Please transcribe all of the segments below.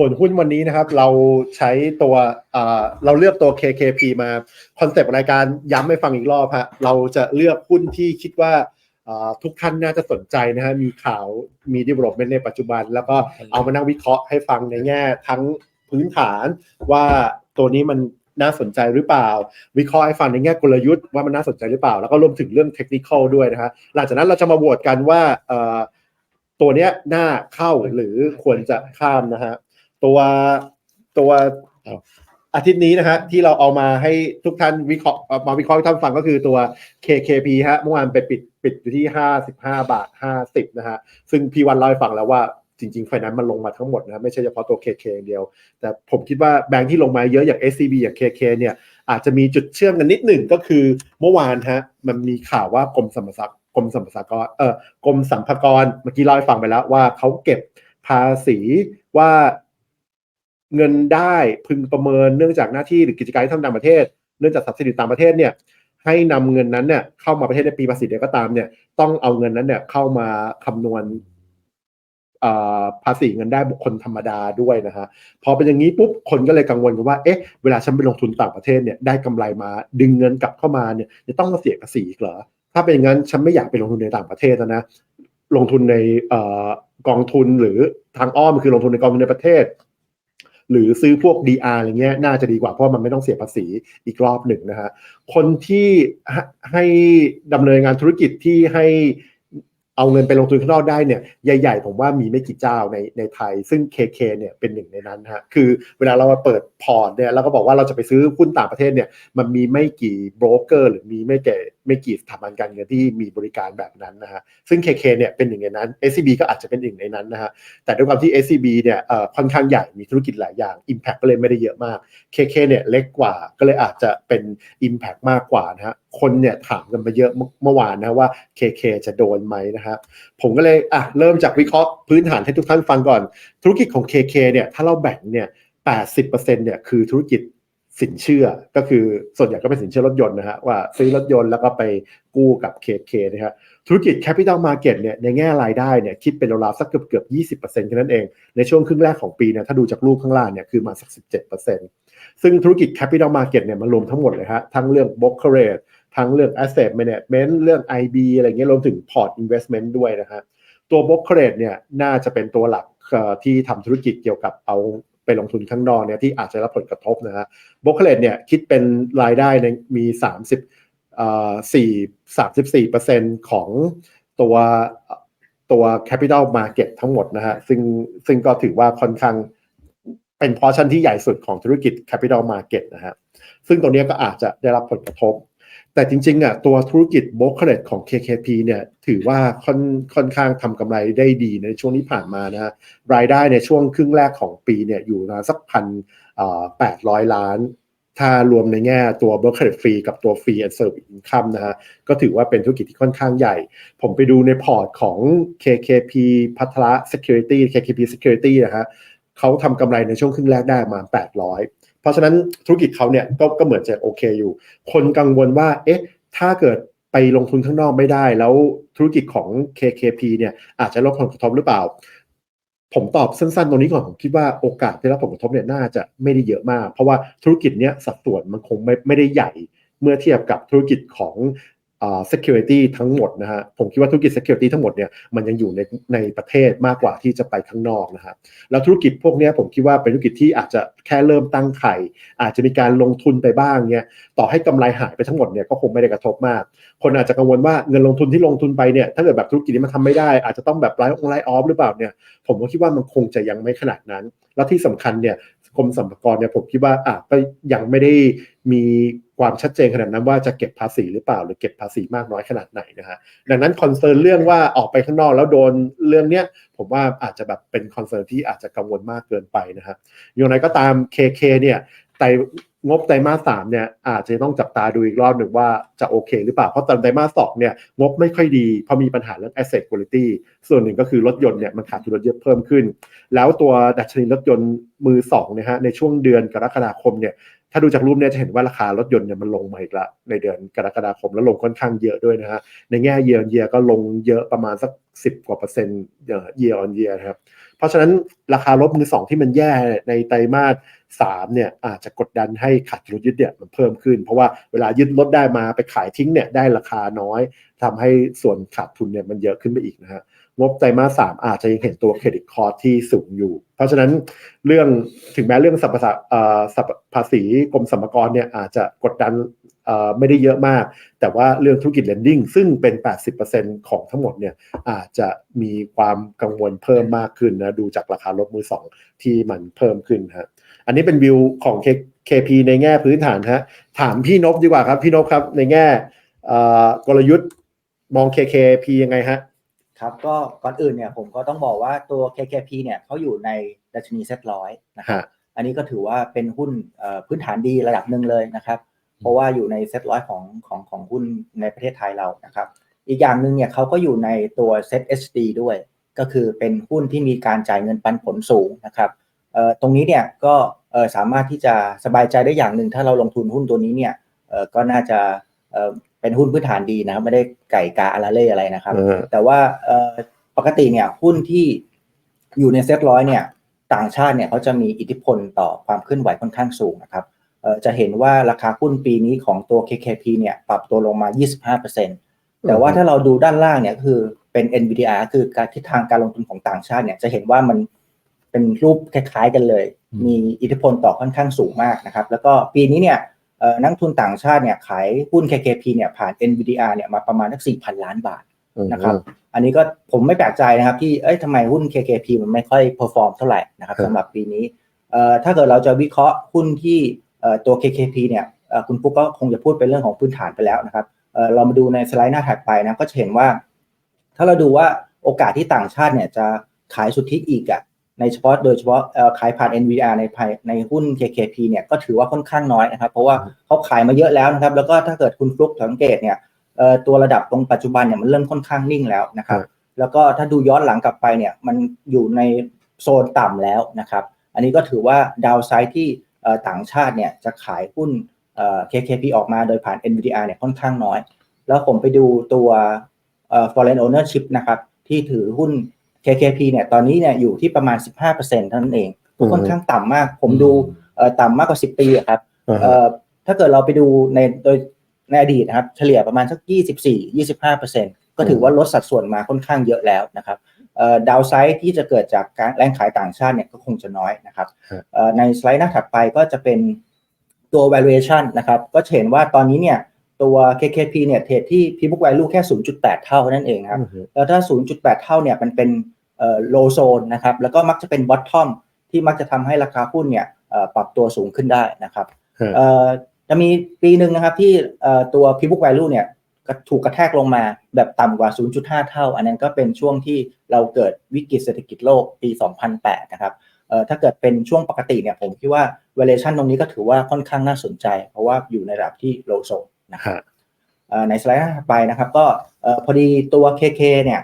ผลหุ้นวันนี้นะครับ เราใช้ตัวเราเลือกตัว KKP มาคอนเซปต์รายการย้ำให้ฟังอีกรอบฮะเราจะเลือกหุ้นที่คิดว่าทุกท่านน่าจะสนใจนะฮะมีข่าวมี development ในปัจจุบัน แล้วก็เอามานั่งวิเคราะห์ให้ฟังในแง่ทั้งพื้นฐานว่าตัวนี้มันน่าสนใจหรือเปล่า วิเคราะห์ให้ฟังในแง่กลยุทธ์ว่ามันน่าสนใจหรือเปล่า แล้วก็รวมถึงเรื่องเทคนิคด้วยนะฮะหลังจากนั้นเราจะมาโหวตกันว่าตัวเนี้ยน่าเข้าหรือควรจะข้ามนะฮะ ตัวตัวอาทิตย์นี้นะฮะที่เราเอามาให้ทุกท่านวิเคราะห์มาวิเคราะห์ท่านฟังก็คือตัว KKP ฮะเมื่อวานไปปิดปิดอยู่ที่ 55 บาท 50 นะฮะซึ่งพี่วันเล่าให้ฟังแล้วว่าจริงๆไฟนั้นมันลงมาทั้งหมดนะไม่ใช่เฉพาะตัว KK อย่างเดียว แต่ผมคิดว่าแบงค์ที่ลงมาเยอะอย่าง SCB อย่าง KK เนี่ยอาจจะมีจุดเชื่อมกันนิดหนึ่งก็คือเมื่อวานฮะมันมีข่าวว่ากรมสมรสักกรมสมรสากรเออกรมสัมภากรเมื่อกี้เล่าให้ฟังไปแล้วว่าเขาเก็บภาษีว่า เงินได้พึงประเมินเนื่องจากหน้าที่หรือกิจการที่ทำต่างประเทศ เนื่องจากสับสิดีต่างประเทศเนี่ยให้นำเงินนั้นเนี่ยเข้ามาประเทศในปีภาษีใดก็ตามเนี่ยต้องเอาเงินนั้นเนี่ยเข้ามาคำนวณภาษีเงินได้บุคคลธรรมดาด้วยนะฮะพอเป็นอย่างนี้ปุ๊บคนก็เลยกังวลกันว่าเอ๊ะเวลาฉันไปลงทุนต่างประเทศเนี่ยได้กำไรมาดึงเงินกลับเข้ามาเนี่ยจะต้องมาเสียภาษีเหรอถ้าเป็นอย่างนั้นฉันไม่อยากไปลงทุนในต่างประเทศนะลงทุนในกองทุนหรือทางอ้อมคือลงทุนในกองทุนในประเทศ หรือซื้อพวก DR อะไรเงี้ยน่าจะดีกว่าเพราะมันไม่ต้องเสียภาษีอีกรอบหนึ่งนะฮะคนที่ให้ดำเนินงานธุรกิจที่ให้เอาเงินไปลงทุนข้างนอกได้เนี่ยใหญ่ ๆ ผมว่ามีไม่กี่เจ้าในในไทย ซึ่ง KK เนี่ยเป็นหนึ่งในนั้นฮะคือเวลาเราเปิดพอร์ตเนี่ยเราก็บอกว่าเราจะไปซื้อหุ้นต่างประเทศเนี่ยมันมีไม่กี่โบรกเกอร์ หรือมีไม่แก่ไม่กี่สถาบันการเงินที่มีบริการแบบนั้นนะฮะซึ่ง KK เนี่ยเป็นหนึ่งในนั้น SCB ก็อาจจะเป็นหนึ่งในนั้นนะฮะแต่ด้วยความที่ SCB เนี่ยค่อนข้างใหญ่มีธุรกิจหลายอย่าง Impact ก็เลยไม่ได้เยอะมาก KK เนี่ยเล็กกว่าก็เลยอาจจะเป็น Impact มากกว่านะฮะคนเนี่ยถามกันมาเยอะเมื่อวานนะว่า KK จะโดนไหมนะฮะผมก็เลยอะเริ่มจากวิเคราะห์พื้นฐานให้ทุกท่านฟังก่อน ธุรกิจของ KK เนี่ยถ้าเราแบ่งเนี่ย80%เนี่ยคือธุรกิจ สินเชื่อก็คือส่วนใหญ่ก็เป็นสินเชื่อรถยนต์นะฮะว่าซื้อรถยนต์แล้วก็ไปกู้กับ KK นะฮะธุรกิจ Capital Market เนี่ยในแง่รายได้เนี่ยคิดเป็นราวๆสักเกือบเกือบ20%แค่นั้นเอง ในช่วงครึ่งแรกของปีเนี่ยถ้าดูจากรูปข้างล่างเนี่ยคือมาสัก17%ซึ่งธุรกิจ Capital Market เนี่ยมันรวมทั้งหมดเลยฮะทั้งเรื่อง brokerage ทั้งเรื่อง asset management เรื่อง IB อะไรเงี้ยรวมถึง port investment ด้วยนะฮะตัว brokerage เนี่ยน่าจะเป็นตัวหลักที่ทำธุรกิจเกี่ยวกับเอา ไปลงทุนข้างนอกเนี่ยที่อาจจะรับผลกระทบนะฮะบล็อกเลตเนี่ยคิดเป็นรายได้ในมี 30เอ่อ4 34เปอร์เซ็นต์ของตัวตัว capital market ทั้งหมดนะฮะซึ่งซึ่งก็ถือว่าค่อนข้างเป็นพอชั่นที่ใหญ่สุดของธุรกิจ capital market นะฮะซึ่งตรงนี้ก็อาจจะได้รับผลกระทบ แต่จริงๆอะตัวธุรกิจโบรกเกอร์ของ KKP เนี่ยถือว่าค่อนค่อนข้างทำกำไรได้ดีในช่วงที่ผ่านมานะรายได้ในช่วงครึ่งแรกของปีเนี่ยอยู่มาสักพันแปดร้อยล้าน ถ้ารวมในแง่ตัว b r o k e r ฟรีกับตัวฟรีแอนด์เซอร์วิสอินคัมนะฮะก็ถือว่าเป็นธุรกิจที่ค่อนข้างใหญ่ ผมไปดูในพอร์ตของ KKP พัทละ Security KKP Security นะฮะเขาทำกำไรในช่วงครึ่งแรกได้มา800 เพราะฉะนั้นธุรกิจเขาเนี่ยก็ก็เหมือนจะโอเคอยู่ คนกังวลว่าเอ๊ะถ้าเกิดไปลงทุนข้างนอกไม่ได้ แล้วธุรกิจของ KKP เนี่ยอาจจะรับผลกระทบหรือเปล่า ผมตอบสั้นๆตรงนี้ก่อนผมคิดว่าโอกาสที่รับผลกระทบเนี่ยน่าจะไม่ได้เยอะมาก เพราะว่าธุรกิจเนี้ยสัดส่วนมันคงไม่ไม่ได้ใหญ่เมื่อเทียบกับธุรกิจของ security ทั้งหมดนะฮะผมคิดว่าธุรกิจ security ทั้งหมดเนี่ยมันยังอยู่ในในประเทศมากกว่าที่จะไปข้างนอกนะฮะแล้วธุรกิจพวกนี้ผมคิดว่าเป็นธุรกิจที่อาจจะแค่เริ่มตั้งไข่อาจจะมีการลงทุนไปบ้างเนี่ยต่อให้กำไรหายไปทั้งหมดเนี่ยก็คงไม่ได้กระทบมาก คนอาจจะกังวลว่าเงินลงทุนที่ลงทุนไปเนี่ยถ้าเกิดแบบธุรกิจนี้มันทาไม่ได้อาจจะต้องแบบไลฟ์องไลฟ์ออฟหรือเปล่าเนี่ยผมก็คิดว่ามันคงจะยังไม่ขนาดนั้น แล้วที่สำคัญเนี่ยกรมสรรพากรเนี่ยผมคิดว่าอะก็ยังไม่ได้มีความชัดเจนขนาดนั้นว่าจะเก็บภาษีหรือเปล่า หรือเก็บภาษีมากน้อยขนาดไหนนะฮะดังนั้นคอนเซิร์นเรื่องว่าออกไปข้างนอกแล้วโดนเรื่องเนี้ยผมว่าอาจจะแบบเป็นคอนเซิร์นที่อาจจะกังวลมากเกินไปนะฮะอย่างไรก็ตาม KK เนี่ย ไตงบไตรมาสสามเนี่ยอาจจะต้องจับตาดูอีกรอบหนึ่งว่าจะโอเคหรือเปล่า เพราะตอนไตรมาสสองเนี่ยงบไม่ค่อยดีเพราะมีปัญหาเรื่อง asset quality ส่วนหนึ่งก็คือรถยนต์เนี่ยมันขาดทุนรถเยอะเพิ่มขึ้น แล้วตัวดัชนีรถยนต์มือสองนี่ยฮะในช่วงเดือนกรกฎาคมเนี่ยถ้าดูจากรูปเนี่ยจะเห็นว่าราคารถยนต์เนี่ยมันลงมาอีกละในเดือนกรกฎาคมแล้วลงค่อนข้างเยอะด้วยนะฮะในแง่เยียร์เยียก็ลงเยอะประมาณสัก 10 กว่าเปอร์เซ็นต์เยียร์ออนเยียร์ครับ เพราะฉะนั้นราคาลบมือสองที่มันแย่ในไตรมาสสามเนี่ยอาจจะกดดันให้ขาดทุนยึดเนี่ยมันเพิ่มขึ้น เพราะว่าเวลายึดลดได้มาไปขายทิ้งเนี่ยได้ราคาน้อยทำให้ส่วนขาดทุนเนี่ยมันเยอะขึ้นไปอีกนะฮะ งบไตรมาสสามอาจจะยังเห็นตัวเครดิตคอร์ที่สูงอยู่ เพราะฉะนั้นเรื่องถึงแม้เรื่องสัมปทานเอ่อสัมปภาษีกรมสรรพากรเนี่ยอาจจะกดดันไม่ได้เยอะมาก แต่ว่าเรื่องธุรกิจ lending ซึ่งเป็น 80%ของทั้งหมดเนี่ยอาจจะมีความกังวลเพิ่มมากขึ้นนะดูจากราคารถมือสองที่มันเพิ่มขึ้นฮะอันนี้เป็นวิวของ KP ในแง่พื้นฐานฮะถามพี่นพดีกว่าครับ พี่นพครับในแง่กลยุทธ์มอง KKP ยังไงฮะ ครับก็ก่อนอื่นเนี่ยผมก็ต้องบอกว่าตัว KKP เนี่ยเขาอยู่ในดัชนีเซ็ตร้อยนะครับฮะอันนี้ก็ถือว่าเป็นหุ้นเอ่อพื้นฐานดีระดับหนึ่งเลยนะครับ เพราะว่าอยู่ในเซ็ตร้อยของของของหุ้นในประเทศไทยเรานะครับ อีกอย่างหนึ่งเนี่ยเขาก็อยู่ในตัวเซ็ต HD ด้วย ก็คือเป็นหุ้นที่มีการจ่ายเงินปันผลสูงนะครับเอ่อตรงนี้เนี่ยก็เอ่อสามารถที่จะสบายใจได้อย่างหนึ่งถ้าเราลงทุนหุ้นตัวนี้เนี่ยเอ่อก็น่าจะ เอ่อเป็นหุ้นพื้นฐานดีนะครับไม่ได้ไก่กาอาราเล่อะไรนะครับเออแต่ว่าเอ่อปกติเนี่ยหุ้นที่อยู่ในเซ็ตร้อยเนี่ยต่างชาติเนี่ยเขาจะมีอิทธิพลต่อความเคลื่อนไหวค่อนข้างสูงนะครับเอ่อจะเห็นว่าราคาหุ้นปีนี้ของตัว KKP เนี่ยปรับตัวลงมา 25%แต่ว่าถ้าเราดูด้านล่างเนี่ยคือเป็น NVDR คือการทิศทางการลงทุนของต่างชาติเนี่ยจะเห็นว่ามันเป็นรูปคล้ายๆกันเลยอืมมีอิทธิพลต่อค่อนข้างสูงมากนะครับ แล้วก็ปีนี้เนี่ยเอ่อ นักทุนต่างชาติเนี่ยขายหุ้น KKP เนี่ยผ่าน NVDR เนี่ยมาประมาณสัก4,000 ล้านบาทนะครับอันนี้ก็ผมไม่แปลกใจนะครับที่เอ้ยทำไมหุ้น KKP มันไม่ค่อยเพอร์ฟอร์มเท่าไหร่นะครับครับสำหรับปีนี้เอ่อถ้าเกิดเราจะวิเคราะห์หุ้นที่เอ่อตัว KKP เนี่ยเอ่อคุณปุ๊กก็คงจะพูดเป็นเรื่องของพื้นฐานไปแล้วนะครับเอ่อเรามาดูในสไลด์หน้าถัดไปนะก็จะเห็นว่า ถ้าเราดูว่าโอกาสที่ต่างชาติเนี่ยจะขายสุทธิอีกอะ ในเฉพาะโดยเฉพาะขายผ่าน NVR ในภายในหุ้น KKP เนี่ยก็ถือว่าค่อนข้างน้อยนะครับ เพราะว่าเขาขายมาเยอะแล้วนะครับ แล้วก็ถ้าเกิดคุณฟลุกสังเกตเนี่ยตัวระดับตรงปัจจุบันเนี่ยมันเริ่มค่อนข้างนิ่งแล้วนะครับ แล้วก็ถ้าดูย้อนหลังกลับไปเนี่ยมันอยู่ในโซนต่ำแล้วนะครับ อันนี้ก็ถือว่าดาวไซด์ที่ต่างชาติเนี่ยจะขายหุ้น KKP ออกมาโดยผ่าน NVDR เนี่ยค่อนข้างน้อย แล้วผมไปดูตัว foreign ownership นะครับที่ถือหุ้น KKP เนี่ยตอนนี้เนี่ยอยู่ที่ประมาณ 15%เท่านั้นเองอืมค่อนข้างต่ำมาก ผมดูเอ่อต่ำมากกว่า 10 ปีอะครับอ่าฮะเอ่อถ้าเกิดเราไปดูในโดยในอดีตนะครับ เฉลี่ยประมาณสัก 24-25%ก็ถือว่าลดสัดส่วนมาค่อนข้างเยอะแล้วนะครับดาวไซด์ที่จะเกิดจากการแรงขายต่างชาติเนี่ยก็คงจะน้อยนะครับฮะเอ่อในสไลด์หน้าถัดไปก็จะเป็นตัว valuation นะครับ ก็จะเห็นว่าตอนนี้เนี่ย ตัว KKP เนี่ยเทรดที่ P book value แค่ 0.8 เท่านั่นเองครับอือฮึแล้วถ้า 0.8 เท่าเนี่ยมันเป็นเอ่อ low zone นะครับ แล้วก็มักจะเป็น bottom ที่มักจะทำให้ราคาหุ้นเนี่ยเอ่อปรับตัวสูงขึ้นได้นะครับฮะเอ่อจะมีปีหนึ่งนะครับที่เอ่อตัว P book value เนี่ยก็ถูกกระแทกลงมาแบบต่ำกว่า 0.5 เท่า อันนั้นก็เป็นช่วงที่เราเกิดวิกฤตเศรษฐกิจโลกปี 2008 นะครับเอ่อถ้าเกิดเป็นช่วงปกติเนี่ยผมคิดว่า valuation ตรงนี้ก็ถือว่าค่อนข้างน่าสนใจ เพราะว่าอยู่ในระดับที่ low zone นะครับฮะเอ่อในสไลด์ถัดไปนะครับ ก็เอ่อพอดีตัว KK เนี่ย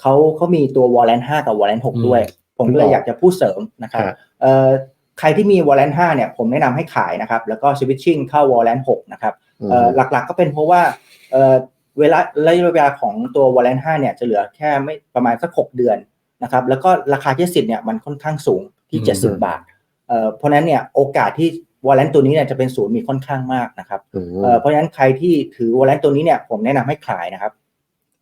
เขาเขามีตัว Warrant 5 กับ Warrant 6 ด้วย ผมก็เลยอยากจะพูดเสริมนะครับฮะเอ่อใครที่มี Warrant 5 เนี่ยผมแนะนำให้ขายนะครับ แล้วก็ switching เข้า Warrant 6 นะครับเอ่อหลักๆก็เป็นเพราะว่าเอ่อเวลาระยะเวลาของตัว Warrant 5 เนี่ยจะเหลือแค่ไม่ประมาณสัก 6 เดือนนะครับ แล้วก็ราคาที่สิทธิ์เนี่ยมันค่อนข้างสูงที่อืม70 บาทเอ่อเพราะฉะนั้นเนี่ยโอกาสที่ Warrant ตัวนี้เนี่ยจะเป็นศูนย์มีค่อนข้างมากนะครับอืมเอ่อเพราะฉะนั้นใครที่ถือ Warrant ตัวนี้เนี่ยผมแนะนำให้ขายนะครับ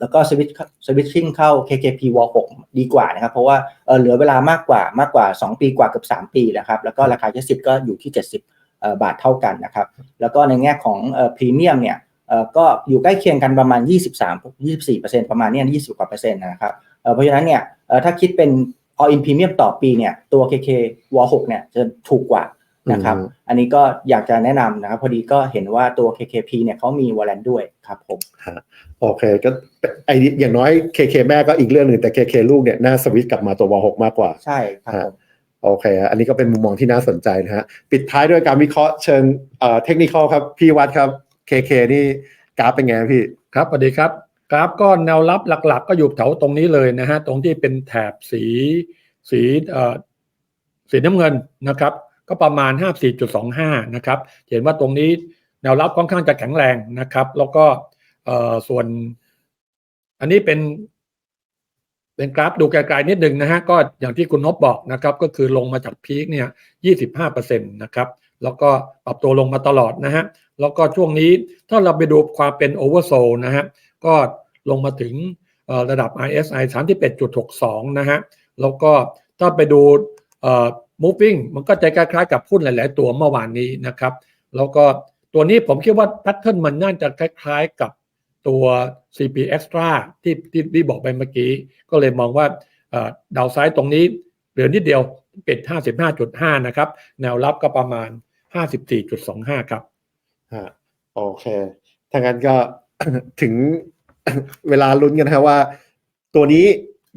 แล้วก็สวิตสวิตชิ่งเข้า KKP w 6ดีกว่านะครับ เพราะว่าเอ่อเหลือเวลามากกว่ามากกว่า 2 ปีกว่าเกือบ3 ปีนะครับ แล้วก็ราคาที่สิก็อยู่ที่ 70เอ่อบาทเท่ากันนะครับ แล้วก็ในแง่ของเอ่อพรีเมียมเนี่ยเอ่อก็อยู่ใกล้เคียงกันประมาณ 23 24 ประมาณเนี้ย20 กว่าเปอร์เซ็นต์นะครับเอ่อเพราะฉะนั้นเนี่ยเอ่อถ้าคิดเป็น all in premium ต่อปีเนี่ยตัว KK w 6เนี่ยจะถูกกว่า นะครับอืมอันนี้ก็อยากจะแนะนำนะครับ พอดีก็เห็นว่าตัว KKP เนี่ยเขามีวอลเลนด้วยครับผมโอเคก็ไออย่างน้อย KK แม่ก็อีกเรื่องหนึ่งแต่ KK ลูกเนี่ยน่าสวิตช์กลับมาตัววหกมากกว่า ใช่ครับผมโอเค อันนี้ก็เป็นมุมมองที่น่าสนใจนะฮะ ปิดท้ายด้วยการวิเคราะห์เชิงเอ่อเทคนิคครับ พี่วัดครับ KK นี่กราฟเป็นไงพี่ ครับสวัสดีครับ กราฟก็แนวรับหลัก ๆ ก็อยู่แถวตรงนี้เลยนะฮะ ตรงที่เป็นแถบสีสีเอ่อสีน้ำเงินนะครับ ก็ประมาณ 54.25 นะครับ เห็นว่าตรงนี้แนวรับค่อนข้างจะแข็งแรงนะครับ แล้วก็ส่วน อันนี้เป็น เป็นกราฟดูไกลๆนิดหนึ่งนะฮะ ก็อย่างที่คุณนบบอกนะครับ ก็คือลงมาจากพีคเนี่ย 25%นะครับ แล้วก็ปรับตัวลงมาตลอดนะฮะ แล้วก็ช่วงนี้ถ้าเราไปดูความเป็นโอเวอร์โซลนะฮะ ก็ลงมาถึงเอ่อระดับ RSI 31.62 นะฮะ แล้วก็ถ้าไปดู moving มันก็จะคล้ายๆกับหุ้นหลาย ๆ ตัวเมื่อวานนี้นะครับแล้วก็ตัวนี้ผมคิดว่าแพทเทิร์นมันน่าจะคล้ายๆกับตัว CP Extra ที่ที่ที่บอกไปเมื่อกี้ ก็เลยมองว่าดาวไซด์ตรงนี้เหลือนิดเดียวปิด 55.5 นะครับ แนวรับก็ประมาณ 54.25 ครับฮะโอเค ถ้างั้นก็ถึงเวลาลุ้นกันนะว่า ตัวนี้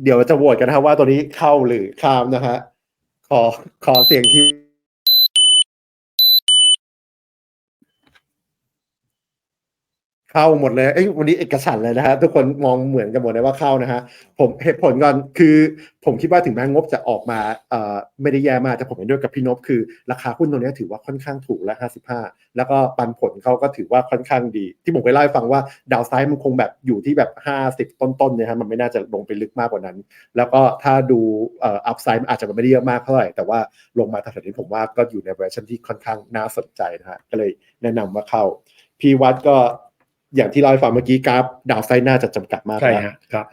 เดี๋ยวจะโหวตกันนะว่าตัวนี้เข้าหรือข้ามนะฮะ ขอขอเสียงที่ เข้าหมดเลยเอ้ยวันนี้เอกฉันเลยนะฮะทุกคนมองเหมือนกันหมดเลยว่าเข้านะฮะผมเหตุผลก่อนคือผมคิดว่าถึงแม้งบจะออกมาเอ่อไม่ได้แย่มากแต่ผมเห็นด้วยกับพี่นพคือ ราคาหุ้นตัวนี้ถือว่าค่อนข้างถูกและ55 แล้วก็ปันผลเขาก็ถือว่าค่อนข้างดี ที่ผมไปเล่าให้ฟังว่าดาวไซด์มันคงแบบอยู่ที่แบบ 50 ต้นๆเนี่ยฮะมันไม่น่าจะลงไปลึกมากกว่านั้น แล้วก็ถ้าดูเอ่ออัพไซด์อาจจะไม่ได้เยอะมากเท่าไหร่แต่ว่าลงมาแถวๆนี้ผมว่าก็อยู่ในเวอร์ชันที่ค่อนข้างน่าสนใจนะฮะก็เลยแนะนำว่าเข้าพีวัดก็ อย่างที่เราให้ฟังเมื่อกี้กราฟดาวไซด์น่าจะจำกัดมากใช่นะฮะครับ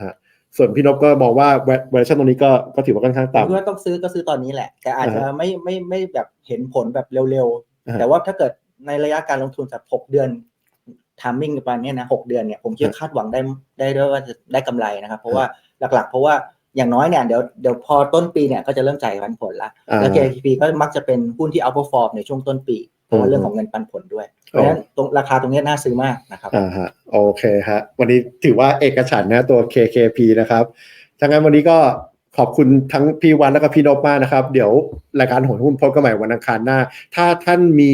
ส่วนพี่นพก็มองว่าเวเวอร์ชันตรงนี้ก็ก็ถือว่าค่อนข้างคิดต่ำว่าต้องซื้อก็ซื้อตอนนี้แหละ แต่อาจจะอ่าฮะไม่ไม่ไม่แบบเห็นผลแบบเร็วอ่าฮะๆแต่ว่าถ้าเกิดในระยะการลงทุนจากหกเดือนทามมิ่งประมาณเนี้ยนะหกเดือนเนี่ยผมคิดว่าคาดหวังได้ได้ด้วยว่าจะได้กำไรนะครับ เพราะว่าหลักๆ เพราะว่าอย่างน้อยเนี่ยเดี๋ยวเดี๋ยวพอต้นปีเนี่ยก็จะเริ่มจ่ายปันผลละอ่าแล้ว KTP ก็มักจะเป็นหุ้นที่ outperform ในช่วงต้นปี เพราะว่าเรื่องของเงินปันผลด้วย เพราะฉะนั้นตรงราคาตรงเนี้ยน่าซื้อมากนะครับอ่าฮะโอเคฮะวันนี้ถือว่าเอกฉันท์นะตัว KKP นะครับถ้างั้นวันนี้ก็ขอบคุณทั้งพี่วันแล้วก็พี่นพมากนะครับ เดี๋ยวรายการหนหุ้นพบกันใหม่วันอังคารหน้า ถ้าท่านมี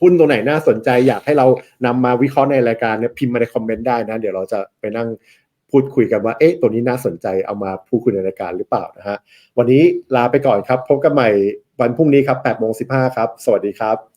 หุ้นตัวไหนน่าสนใจ อยากให้เรานำมาวิเคราะห์ในรายการเนี่ยพิมพ์มาในคอมเมนต์ได้นะ เดี๋ยวเราจะไปนั่งพูดคุยกันว่าเอ๊ะตัวนี้น่าสนใจเอามาพูดคุยในรายการหรือเปล่านะฮะวันนี้ลาไปก่อนครับ พบกันใหม่วันพรุ่งนี้ครับ8โมง15ครับ สวัสดีครับ